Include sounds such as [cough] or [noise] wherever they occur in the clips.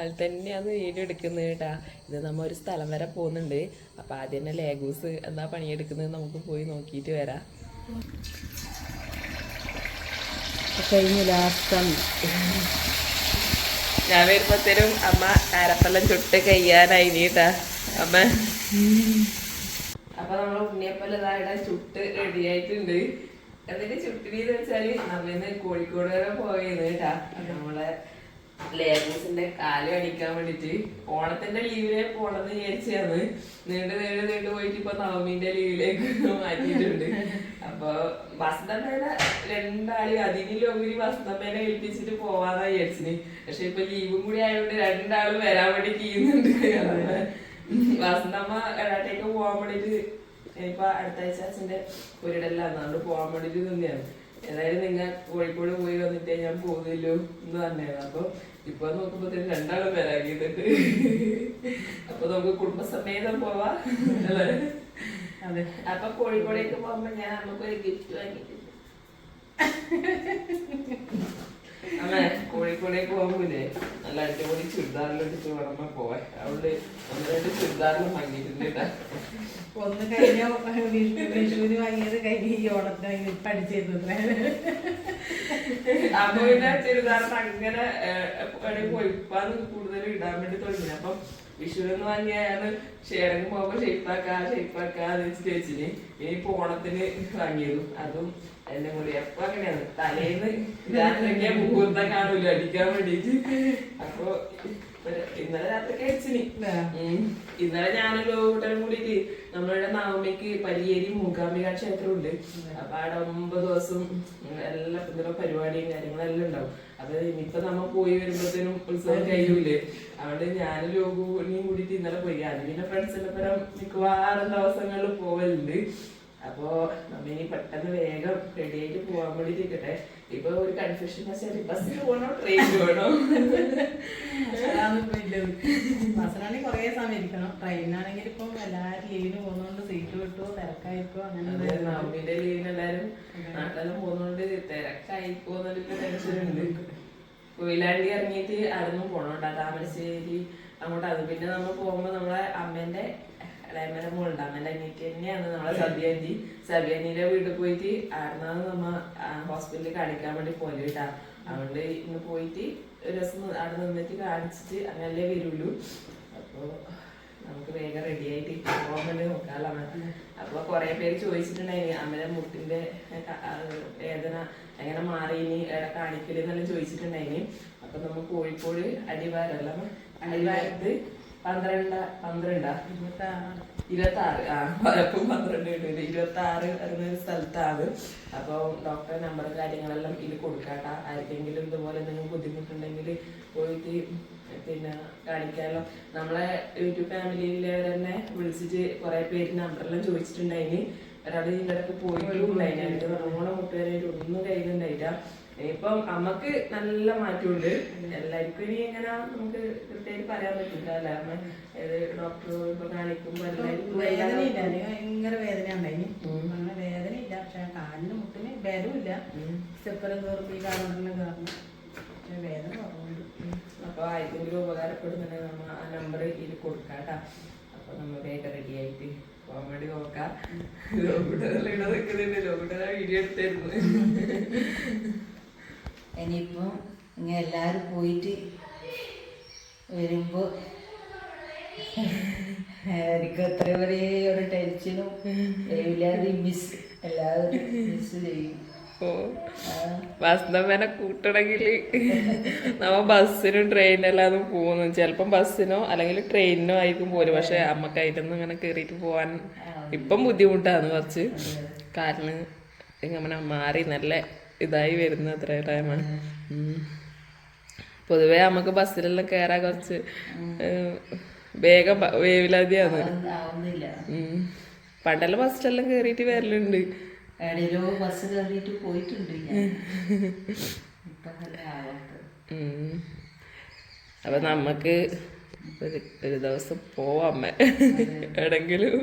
രാവിലെ തന്നെയാണ് വീഡിയോ എടുക്കുന്നത് കേട്ടാ. ഇത് നമ്മ ഒരു സ്ഥലം വരെ പോകുന്നുണ്ട്. അപ്പം ആദ്യം തന്നെ ലേഗൂസ് എന്താ പണിയെടുക്കുന്നത് നമുക്ക് പോയി നോക്കിയിട്ട് വരാം. കഴിഞ്ഞു ലാസ്റ്റം ഞാൻ വരുമ്പോഴത്തേനും അമ്മ ആരപ്പെല്ലാം ചുട്ട് കഴിയാനായി കേട്ടാ. അമ്മ. അപ്പൊ നമ്മൾ ഉണ്ണിയപ്പല്ല ഇതായിട്ട് ചുട്ട് റെഡി ആയിട്ടുണ്ട്. എന്നിട്ട് ചുട്ടിനെന്ന് വെച്ചാൽ നമ്മന്ന് കോഴിക്കോട് വരെ പോയത് കേട്ടാ. നമ്മളെ ലേബേഴ്സിന്റെ കാൽ കടിക്കാൻ വേണ്ടിട്ട് ഓണത്തിന്റെ ലീവിലേ പോണെന്ന് വിചാരിച്ചാണ് നീണ്ടു നീണ്ടു നീണ്ടു പോയിട്ട് ഇപ്പൊ നവമിന്റെ ലീവിലേക്ക് മാറ്റിയിട്ടുണ്ട്. അപ്പൊ വസന്തമ്മേനെ രണ്ടാളി അതിനിലൊരു വസന്തമേന ഏൽപ്പിച്ചിട്ട് പോവാന്നാ വിചാരിച്ചിന്. പക്ഷെ ഇപ്പൊ ലീവും കൂടി ആയതുകൊണ്ട് രണ്ടാളും വരാൻ വേണ്ടി ചെയ്യുന്നുണ്ട്. വസന്തമ്മ ഒരാട്ടേക്ക് പോവാൻ വേണ്ടിട്ട് ഇപ്പൊ അടുത്താഴ്ച അച്ഛന്റെ ഒരിടല്ല അതുകൊണ്ട് പോവാൻ വേണ്ടിട്ട് തന്നെയാണ് ഏതായാലും നിങ്ങൾ കോഴിക്കോട് പോയി വന്നിട്ടേ ഞാൻ പോകുന്നില്ലോ എന്ന് തന്നെയാണ്. അപ്പൊ ഇപ്പൊ നോക്കുമ്പോ രണ്ടാളും വരാക്കിയിട്ടുണ്ട് അപ്പൊ നമുക്ക് കുടുംബസമേതം പോവാ. അല്ലേ? അതെ. അപ്പൊ കോഴിക്കോടേക്ക് പോകുമ്പോ ഞാൻ നമുക്ക് ഒരു ഗിഫ്റ്റ് വാങ്ങിയിട്ടുണ്ട്. അമ്മേ കോഴിക്കോടേക്ക് പോകുമ്പോഴേ നല്ല അടിപൊളി ചുരിദാറിൽ എടുത്ത് വേണം പോവാൻ. അവിടെ ഒന്ന് രണ്ട് ചുരിദാറിലും വാങ്ങിയിട്ടുണ്ട് ഒന്ന് കഴിഞ്ഞ വിഷു വിഷുവിന് വാങ്ങിയത് കഴിഞ്ഞ് ഈ ഓണത്തിന് പഠിച്ചിരുന്നത് അപ്പൊ പിന്നെ ചുരിദാറിന് അങ്ങനെ പോയിപ്പാന്ന് കൂടുതൽ ഇടാൻ വേണ്ടി തുടങ്ങി അപ്പം വിഷുവിന് വാങ്ങിയാണ് ഷെയറിങ് പോകുമ്പോ ഷെയ്പ്പാക്കാ ഷെയ്പ്പാക്കാന്ന് വെച്ചിട്ട് വെച്ചിന്. ഇനി ഇപ്പൊ ഓണത്തിന് വാങ്ങിയതും അതും എന്റെ മുടി എപ്പൊ അങ്ങനെയാണ്? തലേന്ന് രാത്രിയൊക്കെ മുഹൂർത്തം കാണൂല? അടിക്കാൻ വേണ്ടിട്ട്. അപ്പൊ ഇന്നലെ രാത്രി കഴിച്ചിനി. ഉം. ഇന്നലെ ഞാനൊരു കൂട്ടരും കൂടിയിട്ട് നമ്മളുടെ നവമിക്ക് പരിയേരി മൂകാംബിക ക്ഷേത്രം ഉണ്ട് അപ്പൊ അവിടെ ഒമ്പത് ദിവസം എല്ലാ പിന്തുണ പരിപാടിയും കാര്യങ്ങളെല്ലാം ഉണ്ടാവും. അത് ഇനിയിപ്പൊ നമ്മ പോയി വരുമ്പോഴത്തേനും ഉത്സവം കഴിയൂലേ അതുകൊണ്ട് ഞാനും ലോകുവിനെയും കൂടിയിട്ട് ഇന്നലെ പോയി. അത് പിന്നെ ഫ്രണ്ട്സിന്റെ പരം മിക്കവാറും ദിവസങ്ങളിൽ പോവലുണ്ട്. അപ്പോ നമ്മ ഇനി പെട്ടെന്ന് വേഗം റെഡി ആയിട്ട് പോവാൻ വേണ്ടി ഇരിക്കട്ടെ ഇപ്പൊ ഒരു കൺഫ്യൂഷൻ വെച്ചാൽ ബസ്സിൽ പോകണോ ട്രെയിനിൽ പോകണോ ബസ്സിനാണെങ്കിൽ കുറേ സമയം ഇരിക്കണം. ട്രെയിനാണെങ്കിൽ ഇപ്പം എല്ലാവരും ലീവിന് പോകുന്നോണ്ട് സീറ്റ് കിട്ടുമോ തിരക്കായിരിക്കോ അങ്ങനെ അതെ, നവമിന്റെ ലീവിന് എല്ലാരും നാട്ടിലെല്ലാം പോകുന്നോണ്ട് തിരക്കായിപ്പോ എന്നൊരു ടെൻഷൻ കൊയിലാണ്ടി ഇറങ്ങിയിട്ട് അവിടുന്ന് പോണോണ്ടാ. താമരശ്ശേരി അങ്ങോട്ട്. അത് പിന്നെ നമ്മൾ പോകുമ്പോ നമ്മളെ അമ്മേന്റെ ഇളയമര മോളുണ്ട് അമ്മേന്റെ അനിയത്തി തന്നെയാണ് നമ്മളെ സബിയാന്റി സബിയാനിയുടെ വീട്ടിൽ പോയിട്ട് അവിടുന്നാണ് നമ്മ ഹോസ്പിറ്റലിൽ കാണിക്കാൻ വേണ്ടി പോലെ കേട്ടാ അതുകൊണ്ട് ഇന്ന് പോയിട്ട് ഒരു ദിവസം അവിടെ നിന്നിട്ട് കാണിച്ചിട്ട് അങ്ങനല്ലേ വരുള്ളൂ. അപ്പോ നമുക്ക് വേഗം റെഡി ആയിട്ട് പോകാൻ വേണ്ടി നോക്കാമല്ലോ അമ്മ അപ്പൊ കുറെ പേര് ചോദിച്ചിട്ടുണ്ടായിന് അമ്മയുടെ മുട്ടിന്റെ വേദന എങ്ങനെ മാറി ഇനി എവിടെ കാണിക്കൽ എന്നെല്ലാം ചോദിച്ചിട്ടുണ്ടായിന്. അപ്പൊ നമ്മ കോഴിക്കോട് അടിവാരല്ല അമ്മ? അടിവാരത്ത് പന്ത്രണ്ട പന്ത്രണ്ടാ? ഇരുപത്തി ആറ് ആ പലപ്പോഴും പന്ത്രണ്ട് ഉണ്ട് ഇരുപത്തി ആറ് വരുന്ന സ്ഥലത്താണ്. അപ്പൊ ഡോക്ടറെ നമ്പർ കാര്യങ്ങളെല്ലാം ഇതിൽ കൊടുക്കാട്ട. ആർക്കെങ്കിലും ഇതുപോലെ എന്തെങ്കിലും ബുദ്ധിമുട്ടുണ്ടെങ്കിൽ പോയിട്ട് പിന്നെ കാണിക്കാമല്ലോ നമ്മളെ യൂട്യൂബ് ഫാമിലിയിലെ തന്നെ വിളിച്ചിട്ട് കുറെ പേര് നമ്പറെല്ലാം ചോദിച്ചിട്ടുണ്ടായിന്. ഒരാൾ ഇതിലൊക്കെ പോയിട്ടുണ്ടായിന്. അതിന്റെ നല്ലോണം മുട്ടുവരായിട്ട് ഒന്നും കഴിയുന്നുണ്ടായില്ല ഇപ്പം അമ്മയ്ക്ക് നല്ല മാറ്റമുണ്ട്. എല്ലാവർക്കും ഇനി എങ്ങനെ നമുക്ക് കൃത്യമായിട്ട് പറയാൻ പറ്റില്ല അല്ലേ? അമ്മ ഏത് ഡോക്ടർ ഇപ്പൊ കാണിക്കുമ്പോ വേദനയില്ല. ഭയങ്കര വേദന ഉണ്ടായിന് അങ്ങനെ വേദനയില്ല. പക്ഷെ കാലിന് മുട്ടിന് ബലമില്ല സ്റ്റെപ്പെല്ലാം കയറുമ്പോൾ ഈ കാലുകൊണ്ടെല്ലാം കയറണം പക്ഷെ വേദന കുറവുണ്ട്. അപ്പൊ ആർക്കെങ്കിലും ഉപകാരപ്പെടുന്നുണ്ടെങ്കിൽ നമ്മ ആ നമ്പർ ഇതിൽ കൊടുക്കാട്ടാ അപ്പൊ നമ്മ വേഗം റെഡി ആയിട്ട് പോകാൻ വേണ്ടി നോക്കാം. ഇവിടെ നിൽക്കുന്നുണ്ട് ലോകൂട്ടനെ വീഡിയോ എടുത്തായിരുന്നു [laughs] ഇനിയിപ്പം ഇങ്ങനെ എല്ലാവരും പോയിട്ട് വരുമ്പോൾ എനിക്ക് അത്ര വരെ ഒരു ടെൻഷനും എല്ലാവരും മിസ് എല്ലാവരും മിസ് ചെയ്യും. വസന്തമേനെ കൂട്ടണമെങ്കിൽ നമ്മ ബസ്സിനും ട്രെയിനെല്ലാം പോകുന്നു. ചിലപ്പം ബസ്സിനോ അല്ലെങ്കിൽ ട്രെയിനിനോ ആയിരിക്കും പോലും പക്ഷെ അമ്മയ്ക്ക് അതിലൊന്നും ഇങ്ങനെ കയറിയിട്ട് പോകാൻ ഇപ്പം ബുദ്ധിമുട്ടാണ് കുറച്ച്. കാരണം ഇങ്ങനെ മാറി നല്ല ഇതായി വരുന്ന അത്ര ടൈമാണ് പൊതുവെ നമുക്ക് ബസ്സിലെല്ലാം കയറാൻ കുറച്ച് വേഗം വേവിലധിയാണ്. പണ്ടെല്ലാം ബസ്സിലെല്ലാം കയറിയിട്ട് വരലുണ്ട്. ബസ് കയറിയിട്ട് പോയിട്ടുണ്ട്. അപ്പൊ നമ്മക്ക് ഒരു ഒരു ദിവസം പോവാം എവിടെങ്കിലും.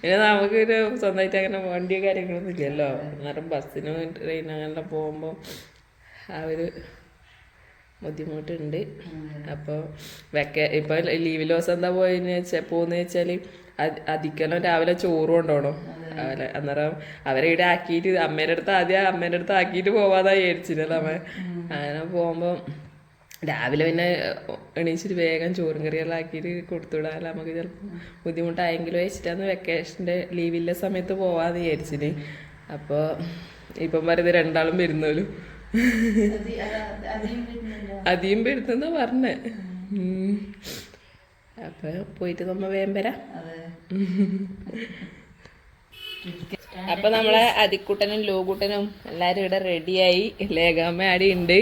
പിന്നെ നമുക്ക് ഒരു സ്വന്തമായിട്ട് അങ്ങനെ വണ്ടിയോ കാര്യങ്ങളൊന്നും ഇല്ലല്ലോ. അന്നേരം ബസ്സിനും ട്രെയിനും അങ്ങനെ പോകുമ്പോൾ ആ ഒരു ബുദ്ധിമുട്ടുണ്ട്. അപ്പോൾ വെക്ക ഇപ്പോൾ ലീവിൽ ദിവസം എന്താ പോയെന്ന് വെച്ചാൽ പോകുന്നത് വെച്ചാൽ അധികം രാവിലെ ചോറ് കൊണ്ടുപോകണം അവരെ അന്നേരം അവരെ ഇവിടെ ആക്കിയിട്ട് അമ്മേന്റെ അടുത്ത് ആദ്യം അമ്മേന്റെ അടുത്ത് ആക്കിയിട്ട് പോവാതാ വിചാരിച്ചില്ല അമ്മ. അങ്ങനെ പോകുമ്പോൾ രാവിലെ പിന്നെ എണീച്ചിട്ട് വേഗം ചോറും കറിയെല്ലാം ആക്കിയിട്ട് കൊടുത്തുവിടാൻ നമുക്ക് ചിലപ്പോൾ ബുദ്ധിമുട്ടായെങ്കിലും വെച്ചിട്ടാന്ന് വെക്കേഷന്റെ ലീവില്ല സമയത്ത് പോവാന്ന് വിചാരിച്ചിന്. അപ്പോൾ ഇപ്പം പറയുന്നത് രണ്ടാളും വരുന്നോലും. അധികം വരുന്നെന്നാ പറഞ്ഞേ. അപ്പൊ പോയിട്ട് നമ്മ വേമ്പര [laughs] അപ്പൊ നമ്മളെ അതിക്കുട്ടനും ലോകുട്ടനും എല്ലാരും ഇവിടെ റെഡിയായി ലേഖാമ്മ ആടി ഉണ്ട്.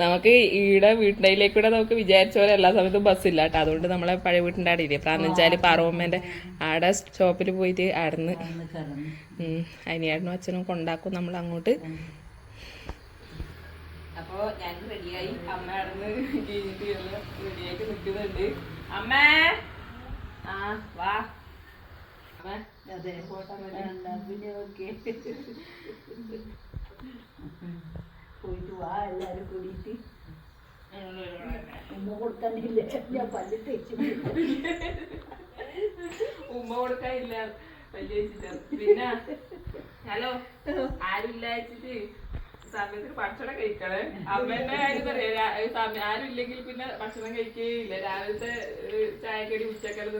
നമുക്ക് ഈടെ വീട്ടിലേക്ക് കൂടെ നമുക്ക് വിചാരിച്ച പോലെ എല്ലാ സമയത്തും ബസ്സില്ല കേട്ടോ. അതുകൊണ്ട് നമ്മളെ പഴയ വീട്ടിന്റെ ആടെ ഇല്ലേ പ്രാന്നഞ്ചാൽ പാറവമ്മേന്റെ ആടെ ഷോപ്പിൽ പോയിട്ട് ആടന്ന്. അനിയാടനും അച്ഛനും കൊണ്ടാക്കും നമ്മൾ അങ്ങോട്ട്. അപ്പോ ഞാൻ റെഡിയായി അമ്മ അടന്ന് കഴിഞ്ഞിട്ട് റെഡിയായിട്ട് നിൽക്കുന്നുണ്ട് അമ്മേ! ആ വാ. അതെ. എന്നാ പിന്നെ ഓക്കെ പോയിട്ട് വാ എല്ലാരും കൂടിയിട്ട്. ഉമ്മ കൊടുക്കാനില്ല. ഞാൻ പല്ല് തേച്ച് ഉമ്മ കൊടുക്കാനില്ല. വലിയ ചേച്ചിട്ടാ. പിന്നെ? ഹലോ? ആരും വെച്ചിട്ട്? സമയത്തിന് ഭക്ഷണം കഴിക്കണേ. അമ്മേന്റെ കാര്യം പറയാം ആരും ഇല്ലെങ്കിൽ പിന്നെ ഭക്ഷണം കഴിക്കുകയില്ല രാവിലത്തെ ചായക്കടി ഉച്ചക്കടി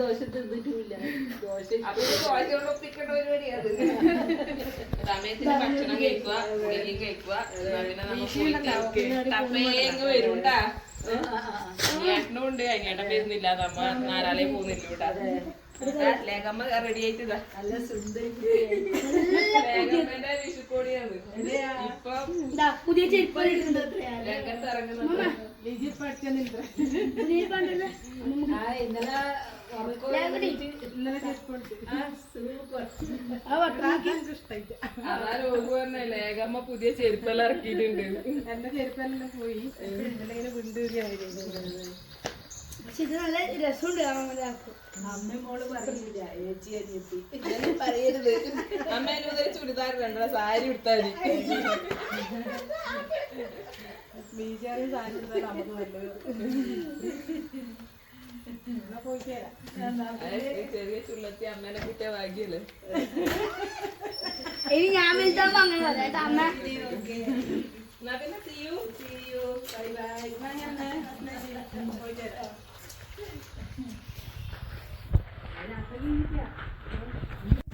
ദോശ ദോശ അപ്പൊ ദോശ കൊണ്ട് ഒപ്പിക്കേണ്ട പരിപാടിയാണ് സമയത്തിന് ഭക്ഷണം കഴിക്കുക ഗുളികയും കഴിക്കുക. എന്നാ പിന്നെ നമ്മൾ പോയിട്ട് തപ്പേങ്ങ് വരും കേട്ടാ ഏട്ടനും ഉണ്ട് അനിയേട്ടൻ വരുന്നില്ല. നമ്മ നാലാളെ പോകുന്നില്ല ലേഖമ്മ റെഡി നല്ല വിഷുക്കോടിയാണ്. ഇപ്പം പുതിയ ചെരുപ്പ് രംഗത്ത് ലേഖമ്മ പുതിയ ചെരുപ്പെല്ലാം ഇറക്കിയിട്ടുണ്ട്. എന്റെ ചെരുപ്പെല്ലാം പോയി. എന്തെങ്കിലും വിണ്ടൂരിയായിരുന്നു പക്ഷെ ഇത് നല്ല രസമുണ്ട് കാണാൻ ചുരിദാർ വേണ്ട സാരി എടുത്താൽ ബീജാറി സാധനം എടുത്താൽ നമുക്ക് നല്ലത്. ചെറിയ ചുള്ളത്തി അമ്മേനെ കുട്ടിയെ വാങ്ങിയല്ലേ ഇനി ഞാൻ വലുതാവുമ്പോ അങ്ങനെ പറയാം. അമ്മ. എന്നാ പിന്നെ see you. ബൈ ബൈ ഞാൻ പോയിട്ട്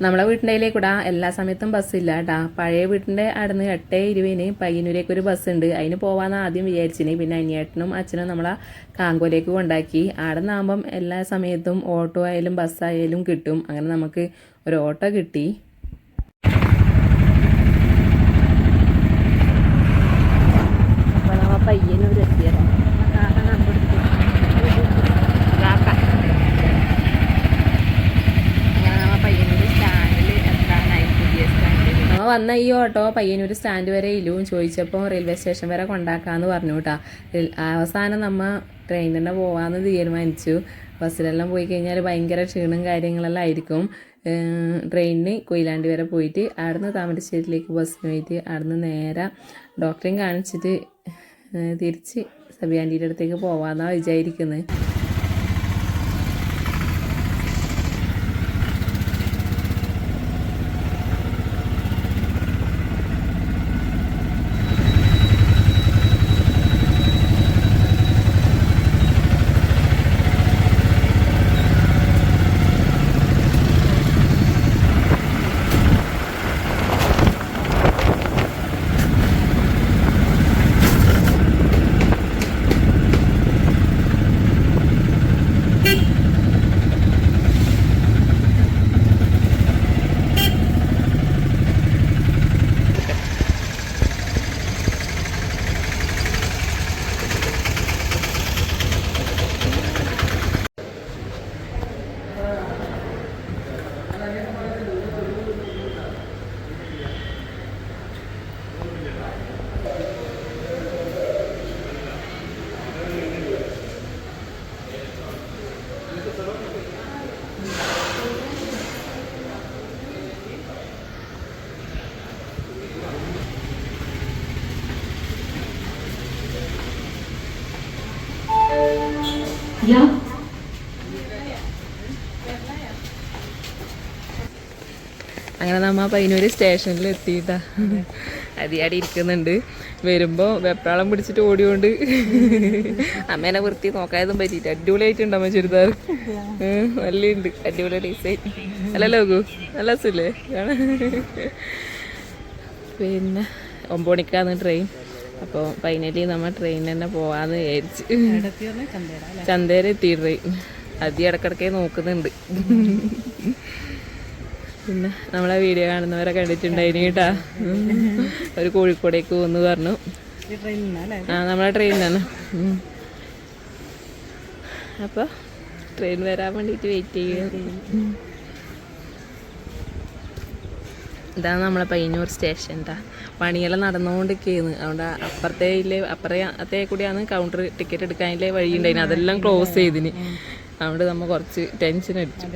നമ്മളെ വീട്ടിന്റെ കൂടെ എല്ലാ സമയത്തും ബസ്സില്ല കേട്ടാ പഴയ വീട്ടിന്റെ അടുന്ന് എട്ട് ഇരുപതിന് പയ്യന്നൂരേക്ക് ഒരു ബസ് ഉണ്ട്. അതിന് പോവാന്ന് ആദ്യം വിചാരിച്ചിന്. പിന്നെ അനിയേട്ടനും അച്ഛനും നമ്മളെ കാങ്കോലേക്ക് കൊണ്ടാക്കി. അവിടെ നിന്നാകുമ്പം എല്ലാ സമയത്തും ഓട്ടോ ആയാലും ബസ്സായാലും കിട്ടും. അങ്ങനെ നമുക്ക് ഒരു ഓട്ടോ കിട്ടി അപ്പോൾ നമ്മൾ പയ്യന്നൂർ എത്തിയതാണ് നമ്മ വന്ന ഈ ഓട്ടോ പയ്യന്നൂർ സ്റ്റാൻഡ് വരെ ഇല്ലും. ചോദിച്ചപ്പോൾ റെയിൽവേ സ്റ്റേഷൻ വരെ കൊണ്ടാക്കാന്ന് പറഞ്ഞു കേട്ടാ അവസാനം നമ്മൾ ട്രെയിൻ തന്നെ പോവാന്ന് തീരുമാനിച്ചു. ബസ്സിലെല്ലാം പോയി കഴിഞ്ഞാൽ ഭയങ്കര ക്ഷീണം കാര്യങ്ങളെല്ലാം ആയിരിക്കും. ട്രെയിനിന് കൊയിലാണ്ടി വരെ പോയിട്ട് അവിടുന്ന് താമരശ്ശേരിയിലേക്ക് ബസ്സിന് പോയിട്ട് അവിടുന്ന് നേരെ ഡോക്ടറെയും കാണിച്ചിട്ട് തിരിച്ച് സബിയാന്റിയുടെ അടുത്തേക്ക് പോവാന്നാണ് വിചാരിക്കുന്നത് നമ്മ പയ്യന്നൂര് സ്റ്റേഷനിൽ എത്തിയിട്ടാ അതിയാടി ഇരിക്കുന്നുണ്ട്. വരുമ്പോൾ വെപ്രാളം പിടിച്ചിട്ട് ഓടിയോണ്ട്. അമ്മേനെ വൃത്തി നോക്കാതും പറ്റിയിട്ട് അടിപൊളിയായിട്ടുണ്ട് അമ്മ ചുരിദാർ. നല്ലുണ്ട്. അടിപൊളി ഡിസൈൻ അല്ല ലോകു നല്ല രസമില്ലേ? കാണാൻ. പിന്നെ ഒമ്പത് മണിക്കാന്ന് ട്രെയിൻ അപ്പോൾ ഫൈനലി നമ്മൾ ട്രെയിനിൽ തന്നെ പോവാന്ന് വിചാരിച്ച്. ചന്തേരെ എത്തി ട്രെയിൻ അതി ഇടക്കിടക്കേ നോക്കുന്നുണ്ട്. പിന്നെ നമ്മളെ വീഡിയോ കാണുന്നവരെ കണ്ടിട്ടുണ്ടായിന് കേട്ടാ. ഒരു കോഴിക്കോടേക്ക് പോകുന്നു പറഞ്ഞു. ആ നമ്മളെ ട്രെയിൻ തന്നെ അപ്പോൾ ട്രെയിൻ വരാൻ വേണ്ടിയിട്ട് വെയിറ്റ് ചെയ്യുന്നു ഇതാണ് നമ്മളെ പയ്യന്നൂർ സ്റ്റേഷൻ ട്ടാ. പണിയെല്ലാം നടന്നുകൊണ്ടിരിക്കുന്നു അതുകൊണ്ട് അപ്പുറത്തെ ഇല്ലേ അപ്പുറത്തെ കൂടിയാണ് കൗണ്ടർ ടിക്കറ്റ് എടുക്കാനില്ലേ വഴി ഉണ്ടായിന് അതെല്ലാം ക്ലോസ് ചെയ്തിന്. അതുകൊണ്ട് നമ്മൾ കുറച്ച് ടെൻഷൻ അടിച്ചു.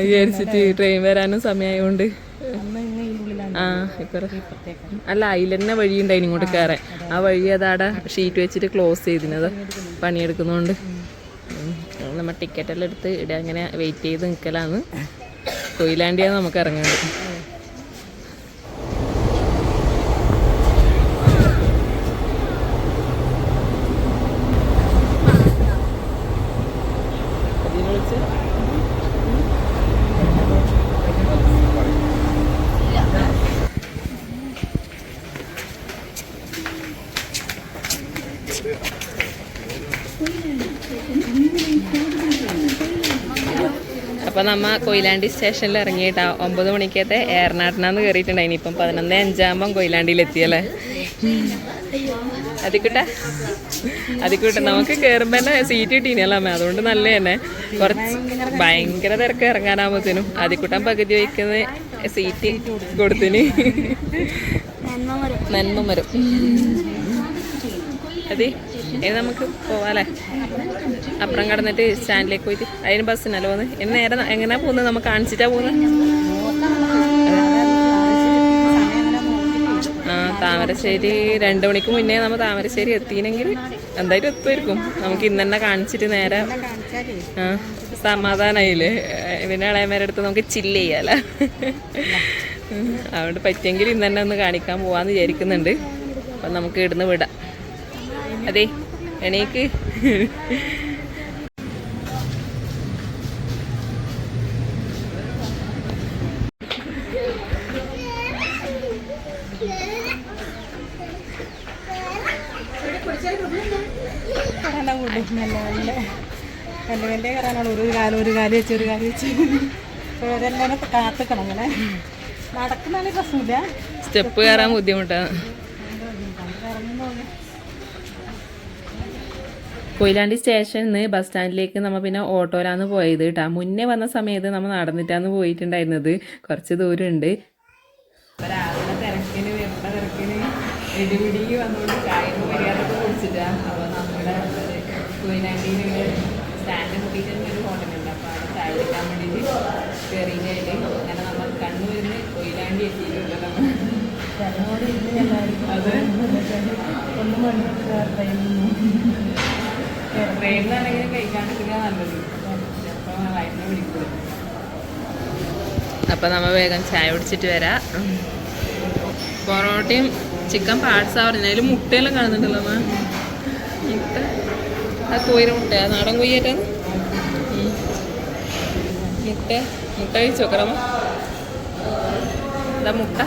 വിചാരിച്ചിട്ട് ട്രെയിൻ വരാനും സമയമായതുകൊണ്ട് ആ ഇപ്പം അല്ല അതിലെന്നെ വഴി ഉണ്ടായിന് ഇങ്ങോട്ട് കയറാൻ ആ വഴി അതാടെ ഷീറ്റ് വെച്ചിട്ട് ക്ലോസ് ചെയ്തിനത്. പണിയെടുക്കുന്നതുകൊണ്ട് നമ്മൾ ടിക്കറ്റ് എല്ലാം എടുത്ത് ഇവിടെ അങ്ങനെ വെയിറ്റ് ചെയ്ത് നിൽക്കലാണ് കൊയിലാണ്ടിയാണ് നമുക്ക് ഇറങ്ങേണ്ടത് അതിനെ വിളിച്ച് അപ്പൊ നമ്മ കൊയിലാണ്ടി സ്റ്റേഷനിൽ ഇറങ്ങിയിട്ടാ. ഒമ്പത് മണിക്കത്തെ ഏറനാട്ടിനാന്ന് കയറിയിട്ടുണ്ടായിനി ഇപ്പം പതിനൊന്ന് അഞ്ചാകുമ്പം കൊയിലാണ്ടിയിൽ എത്തിയല്ലേ അതിക്കൂട്ടെ. അതിക്കൂട്ടെ. നമുക്ക് കയറുമ്പോൾ തന്നെ സീറ്റ് കിട്ടിയില്ലല്ലോ അമ്മ. അതുകൊണ്ട് നല്ല തന്നെ. കുറച്ച് ഭയങ്കര തിരക്ക് ഇറങ്ങാനാകുമ്പത്തേനും അതിക്കൂട്ടൻ പകുതി വയ്ക്കുന്ന സീറ്റ് കൊടുത്തിന്. നന്മ വരും അതെ. ഇനി നമുക്ക് പോവാല്ലേ അപ്പുറം കടന്നിട്ട് സ്റ്റാൻഡിലേക്ക് പോയിട്ട് അതിന് ബസ്സിനല്ലോ പോകുന്നത്? ഇനി നേരെ എങ്ങനെയാ പോകുന്നത്? നമുക്ക് കാണിച്ചിട്ടാ പോകുന്നത്? ആ താമരശ്ശേരി രണ്ട് മണിക്ക് മുന്നേ നമ്മൾ താമരശ്ശേരി എത്തിയില്ലെങ്കിൽ എന്തായാലും എത്തുമായിരിക്കും. നമുക്ക് ഇന്ന് തന്നെ കാണിച്ചിട്ട് നേരെ ആ സമാധാനമായില്ലേ പിന്നെ ഇളയമാരുടെ അടുത്ത് നമുക്ക് ചില്ല് ചെയ്യാലോ. അതുകൊണ്ട് പറ്റിയെങ്കിൽ ഇന്ന് തന്നെ ഒന്ന് കാണിക്കാൻ പോവാന്ന് വിചാരിക്കുന്നുണ്ട്. അപ്പം നമുക്ക് ഇവിടുന്ന് വിടാം. അതെ എണീക്ക്. നല്ല വലിയ കയറാനുള്ള ഒരു കാലം ഒരു കാൽ വെച്ച് ഒരു കാൽ വെച്ച്. അപ്പോൾ കാത്തുക്കണം അങ്ങനെ നടക്കുന്നതാണെങ്കിൽ പ്രശ്നമില്ല. സ്റ്റെപ്പ് കയറാൻ ബുദ്ധിമുട്ടാണ്. കൊയിലാണ്ടി സ്റ്റേഷനിൽ നിന്ന് ബസ് സ്റ്റാൻഡിലേക്ക് നമ്മൾ പിന്നെ ഓട്ടോയിലാണ് പോയത് കേട്ടോ മുന്നേ വന്ന സമയത്ത് നമ്മൾ നടന്നിട്ടാണ് പോയിട്ടുണ്ടായിരുന്നത്. കുറച്ച് ദൂരമുണ്ട്. രാവിലെ തിരക്കിന് വരുന്ന തിരക്കിന് ഇടിപിടിക്ക് വന്നുകൊണ്ട് ചായ മര്യാദയ്ക്ക് കുടിച്ചിട്ടാ. അപ്പോൾ നമ്മുടെ കൊയിലാണ്ടിയിൽ സ്റ്റാൻഡ് കൂട്ടിയിട്ട് ഒരു ഹോട്ടലുണ്ട്. അപ്പോൾ അവിടെ ചായ കുടിക്കാൻ വേണ്ടിയിട്ട് കയറിയിട്ട് അങ്ങനെ നമ്മൾ കണ്ണൂരിന്ന് കൊയിലാണ്ടി എത്തിയിട്ടുണ്ട് നമ്മൾ അത്. ഒന്നും ട്രെയിനിലാണെങ്കിലും കഴിക്കാണ്ടിരിക്കുക നല്ലത്. അപ്പോൾ വയറ്റിനെ പിടിക്കുക അപ്പം നമ്മൾ വേഗം ചായ കുടിച്ചിട്ട് വരാം. പൊറോട്ടയും ചിക്കൻ പാർട്സ് പറഞ്ഞത് അതിൽ മുട്ടയെല്ലാം കാണുന്നുണ്ടല്ലോ മുട്ട ആ കോയിലെ മുട്ട നാടൻ കൊയ്യേറ്റാണ് മുട്ട മുട്ട കഴിച്ചു നോക്കണം എന്താ മുട്ട.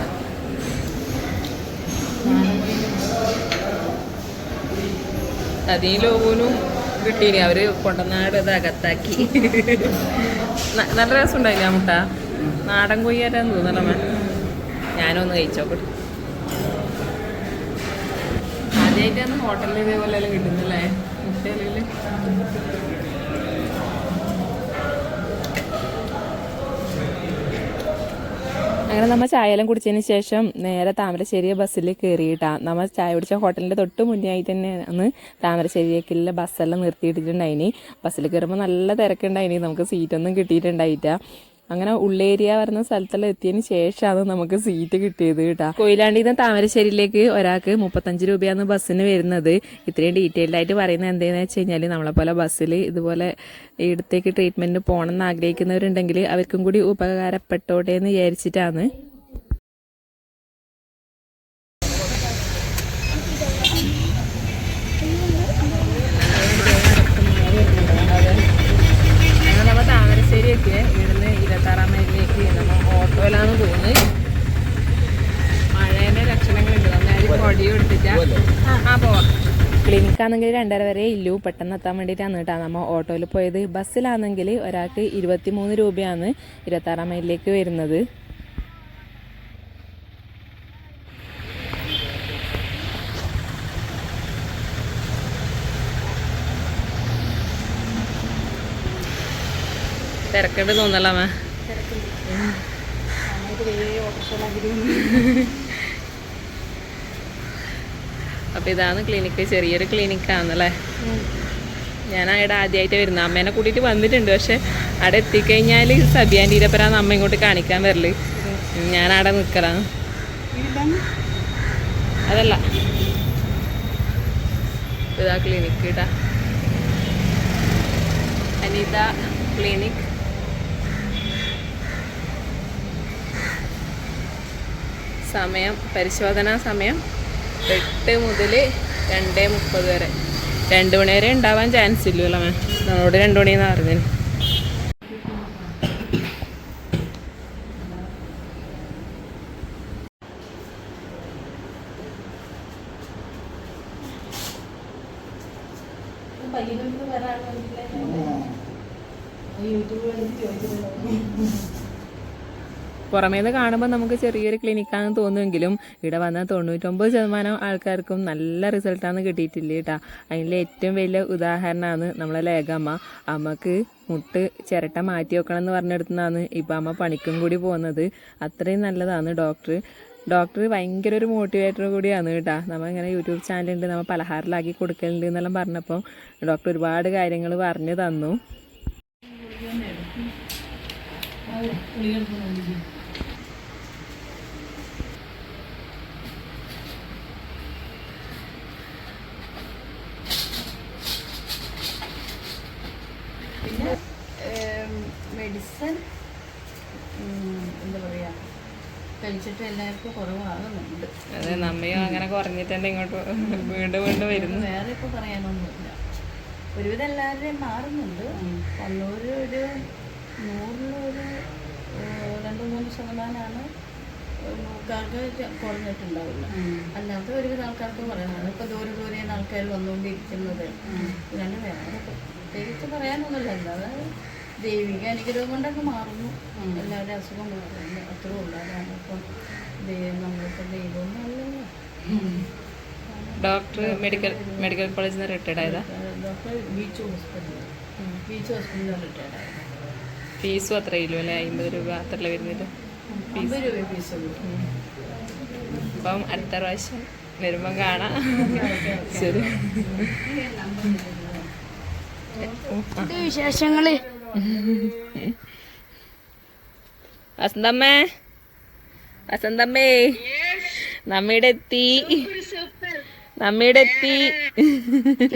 അതീ ലോകൂനും കിട്ടീനി. അവർ കൊണ്ടനാട് ഇത് അകത്താക്കി. നല്ല രസം ഉണ്ടായില്ല മുട്ട? നാടൻ കൊയ്യാറ്റാന്ന് തോന്നണമേ ഞാനൊന്ന് കഴിച്ചോക്കട്ടെ ആദ്യമായിട്ടാണ് ഹോട്ടലിൽ ഇതേപോലെ കിട്ടുന്നല്ലേ മുട്ടയിൽ അങ്ങനെ നമ്മൾ ചായയെല്ലാം കുടിച്ചതിന് ശേഷം നേരെ താമരശ്ശേരി ബസ്സിൽ കയറിയിട്ടാണ് നമ്മൾ ചായ കുടിച്ച ഹോട്ടലിന്റെ തൊട്ട് മുന്നേ ആയി തന്നെയാണ് താമരശ്ശേരിയേക്കുള്ള ബസ്സെല്ലാം നിർത്തിയിട്ടിട്ടുണ്ടായിനി. ബസ്സിൽ കയറുമ്പോൾ നല്ല തിരക്കുണ്ടായിനി. നമുക്ക് സീറ്റൊന്നും കിട്ടിയിട്ടുണ്ടായിട്ട അങ്ങനെ ഉള്ളേരിയ വരുന്ന സ്ഥലത്തെല്ലാം എത്തിയതിന് ശേഷമാണ് നമുക്ക് സീറ്റ് കിട്ടിയത് കേട്ടോ. കൊയിലാണ്ടിയിൽ നിന്ന് താമരശ്ശേരിയിലേക്ക് ഒരാൾക്ക് മുപ്പത്തഞ്ച് രൂപയാണ് ബസ്സിന് വരുന്നത്. ഇത്രയും ഡീറ്റെയിൽഡ് ആയിട്ട് പറയുന്നത് എന്താണെന്ന് വെച്ച് കഴിഞ്ഞാൽ നമ്മളെ പോലെ ബസ്സിൽ ഇതുപോലെ ഇടത്തേക്ക് ട്രീറ്റ്മെന്റിന് പോകണം എന്ന് ആഗ്രഹിക്കുന്നവരുണ്ടെങ്കിൽ അവർക്കും കൂടി ഉപകാരപ്പെട്ടോട്ടെ എന്ന് വിചാരിച്ചിട്ടാണ് ഞങ്ങൾ നമ്മൾ താമരശ്ശേരി എത്തിയ ഇവിടുന്ന് ഇരുപത്താറാം മൈലിലേക്ക് നമ്മൾ ഓട്ടോയിലാണ് പോകുന്നത് മഴേന്റെ ലക്ഷണങ്ങളുണ്ട് നമ്മൾ പൊടിയും എടുത്തിട്ടാ ആ പോവാം. ക്ലിനിക്കാണെങ്കിൽ രണ്ടര വരെ ഇല്ലു. പെട്ടെന്ന് എത്താൻ വേണ്ടിയിട്ടാണ് കേട്ടോ. നമ്മൾ ഓട്ടോയിൽ പോയത്. ബസ്സിലാണെങ്കിൽ ഒരാൾക്ക് ഇരുപത്തി മൂന്ന് രൂപയാണ് ഇരുപത്താറാം മൈലിലേക്ക് വരുന്നത്. തിരക്കുണ്ട് തോന്നല്ലോ അമ്മ അപ്പൊ ഇതാണ് ക്ലിനിക്ക് ചെറിയൊരു ക്ലിനിക്കാണല്ലേ ഞാൻ അവിടെ ആദ്യമായിട്ട് വരുന്നത്. അമ്മേനെ കൂട്ടിയിട്ട് വന്നിട്ടുണ്ട് പക്ഷെ അവിടെ എത്തിക്കഴിഞ്ഞാൽ സബിയാന്റീരപ്പരാന്ന് അമ്മ ഇങ്ങോട്ട് കാണിക്കാൻ വരൽ. ഞാൻ അവിടെ നിൽക്കലാണ് അതല്ല. ഇതാ ക്ലിനിക്ക് ഇതാ അനിത ക്ലിനിക് സമയം പരിശോധനാ സമയം. എട്ട് മുതൽ രണ്ട് മുപ്പത് വരെ. രണ്ട് മണി വരെ ഉണ്ടാവാൻ ചാൻസ് ഇല്ലല്ലോ മാം. നമ്മളോട് രണ്ട് മണിന്ന് വരാൻ യൂട്യൂബ് ചോദിച്ചിട്ടുണ്ടോ പുറമേന്ന് കാണുമ്പോൾ നമുക്ക് ചെറിയൊരു ക്ലിനിക്കാണെന്ന് തോന്നുമെങ്കിലും ഇവിടെ വന്ന തൊണ്ണൂറ്റൊമ്പത് ശതമാനം ആൾക്കാർക്കും നല്ല റിസൾട്ടാണ് കിട്ടിയിട്ടില്ല കേട്ടോ അതിന്റെ ഏറ്റവും വലിയ ഉദാഹരണമാണ് നമ്മളെ ലേഖമ്മ. അമ്മയ്ക്ക് മുട്ട് ചിരട്ട മാറ്റി വെക്കണം എന്ന് പറഞ്ഞെടുത്തുനിന്നാണ് ഇപ്പം അമ്മ പണിക്കും കൂടി പോകുന്നത്. അത്രയും നല്ലതാണ് ഡോക്ടർ. ഡോക്ടർ ഭയങ്കര ഒരു മോട്ടിവേറ്റർ കൂടിയാണ് കേട്ടോ നമ്മൾ ഇങ്ങനെ യൂട്യൂബ് ചാനലുണ്ട് നമ്മൾ പലഹാരിലാക്കി കൊടുക്കലുണ്ട് എന്നെല്ലാം പറഞ്ഞപ്പോൾ ഡോക്ടർ ഒരുപാട് കാര്യങ്ങൾ പറഞ്ഞു തന്നു. കഴിച്ചിട്ട് എല്ലാവർക്കും കുറവാകുന്നുണ്ട്. അതെ നമ്മയും അങ്ങനെ കുറഞ്ഞിട്ടുണ്ട് ഇങ്ങോട്ട് വീണ്ടും വീണ്ടും വരുന്നു വേറെ ഇപ്പോൾ പറയാനൊന്നുമില്ല. ഒരുവിധം എല്ലാവരുടെയും മാറുന്നുണ്ട് കണ്ണൂർ ഒരു നൂറിലൊരു രണ്ട് മൂന്ന് ശതമാനമാണ് ആൾക്കാർക്ക് കുറഞ്ഞിട്ടുണ്ടാവില്ല അല്ലാത്ത ഒരുവിധം ആൾക്കാർക്ക് പറയുന്നത് ഇപ്പോൾ ദൂരെ ദൂരെ ആൾക്കാർ വന്നുകൊണ്ടിരിക്കുന്നത്. അല്ലാണ്ട് വേറെ പ്രത്യേകിച്ച് പറയാനൊന്നുമില്ല. അല്ലാതെ ദൈവിക അനുഗ്രഹം കൊണ്ടൊക്കെ മാറുന്നു. എല്ലാവരുടെ അസുഖം മാറുന്നു. അത്രേ ഉള്ളൂ. അതാണ് ഇപ്പം ദൈവം നമ്മളിപ്പോൾ ദൈവം നല്ലല്ലോ ഡോക്ടർ മെഡിക്കൽ മെഡിക്കൽ കോളേജിൽ നിന്ന് റിട്ടയർഡ് ആയതാ? ഡോക്ടർ ബീച്ച് ഹോസ്പിറ്റൽ ബീച്ച് ഹോസ്പിറ്റലിൽ റിട്ടയർഡ് ആയതാ. ഫീസും അത്രയില്ലോ അല്ലേ? അമ്പത് രൂപ അത്രയല്ലേ വരുന്നില്ല അമ്പത് രൂപ ഫീസ് അപ്പം അടുത്ത പ്രാവശ്യം വരുമ്പം കാണാം. ശരി. വിശേഷങ്ങൾ? [laughs] വസന്തമ്മേ. വസന്തമ്മേ. നമ്മയുടെ എത്തി നമ്മയുടെ എത്തി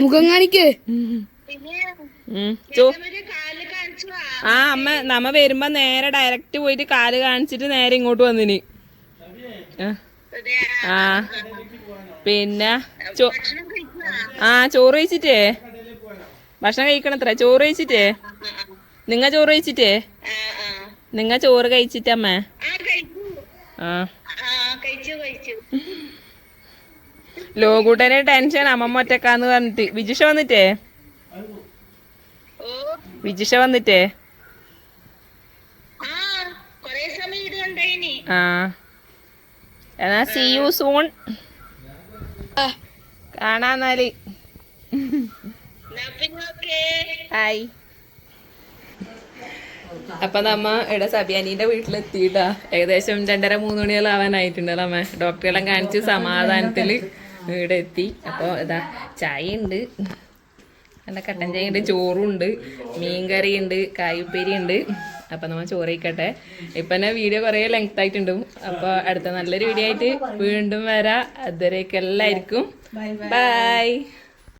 മുഖം കാണിക്കേ ആ അമ്മ നമ്മ വരുമ്പോ നേരെ ഡയറക്റ്റ് പോയിട്ട് കാൽ കാണിച്ചിട്ട് നേരെ ഇങ്ങോട്ട് വന്നിനി. ആ. പിന്നെ ചോ. ആ ചോറ് കഴിച്ചിട്ടേ? ഭക്ഷണം കഴിക്കണത്ര? ചോറ് കഴിച്ചിട്ടേ? നിങ്ങ ചോറ് കഴിച്ചിട്ടേ? നിങ്ങ ചോറ് കഴിച്ചിട്ടമ്മ ആ ലോകൂട്ടനെ ടെൻഷൻ അമ്മമ്മ ഒറ്റക്കാന്ന് പറഞ്ഞിട്ട്. വിജിഷ വന്നിട്ടേ? വിജിഷ വന്നിട്ടേ? ആ എന്നാ സി യു സൂൺ കാണാന്നാൽ. ഹായ് അപ്പൊ നമ്മ ഇവിടെ സബിയാനീന്റെ വീട്ടിലെത്തിയിട്ടാ ഏകദേശം രണ്ടര മൂന്ന് മണിയെല്ലാം ആവാനായിട്ടുണ്ടല്ലോ അമ്മ ഡോക്ടറെല്ലാം കാണിച്ച് സമാധാനത്തിൽ ഇവിടെ എത്തി അപ്പൊ ഇതാ ചായ ഉണ്ട് നല്ല കട്ടൻ ചായ ഉണ്ട് ചോറും ഉണ്ട് മീൻകറി ഉണ്ട് കായുപ്പേരി ഉണ്ട് അപ്പൊ നമ്മ ചോറ് കഴിക്കട്ടെ ഇപ്പൊ തന്നെ വീഡിയോ കുറെ ലെങ്ത് ആയിട്ടുണ്ട്. അപ്പൊ അടുത്ത നല്ലൊരു വീഡിയോ ആയിട്ട് വീണ്ടും വരാം. അതുവരേക്ക് എല്ലാവർക്കും. ബൈ